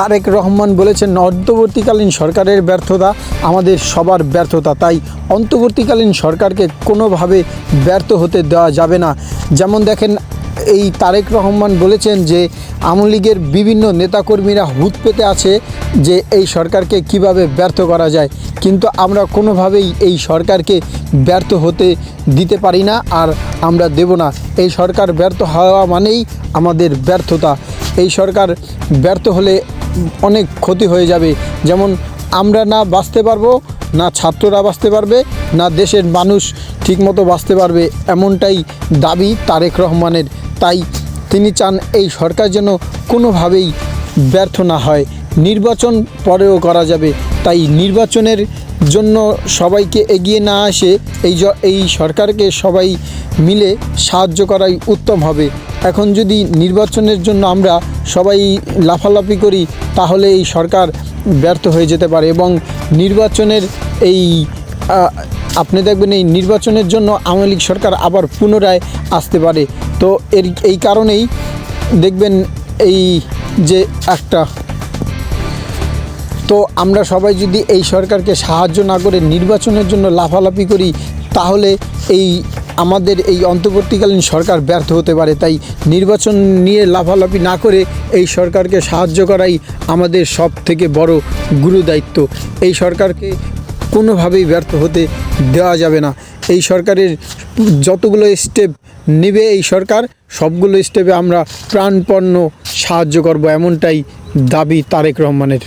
তারেক রহমান বলেছেন, অন্তর্বর্তীকালীন সরকারের ব্যর্থতা আমাদের সবার ব্যর্থতা। তাই অন্তর্বর্তীকালীন সরকারকে কোনোভাবে ব্যর্থ হতে দেওয়া যাবে না। যেমন দেখেন, এই তারেক রহমান বলেছেন যে, আওয়ামী লীগের বিভিন্ন নেতাকর্মীরা হুত পেতে আছে যে, এই সরকারকে কীভাবে ব্যর্থ করা যায়। কিন্তু আমরা কোনোভাবেই এই সরকারকে ব্যর্থ হতে দিতে পারি না আর আমরা দেব না। এই সরকার ব্যর্থ হওয়া মানেই আমাদের ব্যর্থতা। এই সরকার ব্যর্থ হলে অনেক ক্ষতি হয়ে যাবে। যেমন আমরা না বাঁচতে পারব, না ছাত্ররা বাঁচতে পারবে, না দেশের মানুষ ঠিকমতো বাঁচতে পারবে এমনটাই দাবি তারেক রহমানের। তাই তিনি চান এই সরকার যেন কোনোভাবেই ব্যর্থ না হয়। নির্বাচন পরেও করা যাবে। তাই নির্বাচনের জন্য সবাইকে এগিয়ে না আসে এই এই সরকারকে সবাই মিলে সাহায্য করাই উত্তম হবে। এখন যদি নির্বাচনের জন্য আমরা সবাই লাফালাফি করি, তাহলে এই সরকার ব্যর্থ হয়ে যেতে পারে এবং নির্বাচনের এই আপনি দেখবেন এই নির্বাচনের জন্য আওয়ামী লীগ সরকার আবার পুনরায় আসতে পারে। তো এর, এই কারণেই দেখবেন এই যে একটা তো আমরা সবাই যদি এই সরকারকে সাহায্য না করে নির্বাচনের জন্য লাফালাফি করি, তাহলে এই আমাদের এই অন্তর্বর্তীকালীন সরকার ব্যর্থ হতে পারে। তাই নির্বাচন নিয়ে লাফালাফি না করে এই সরকারকে সাহায্য করাই আমাদের সব থেকে বড় গুরু দায়িত্ব এই সরকারকে কোনোভাবেই ব্যর্থ হতে দেওয়া যাবে না। এই সরকারের যতগুলো স্টেপ নেবে এই সরকার, সবগুলো স্টেপে আমরা প্রাণপণ্য সাহায্য করব, এমনটাই দাবি তারেক রহমানের।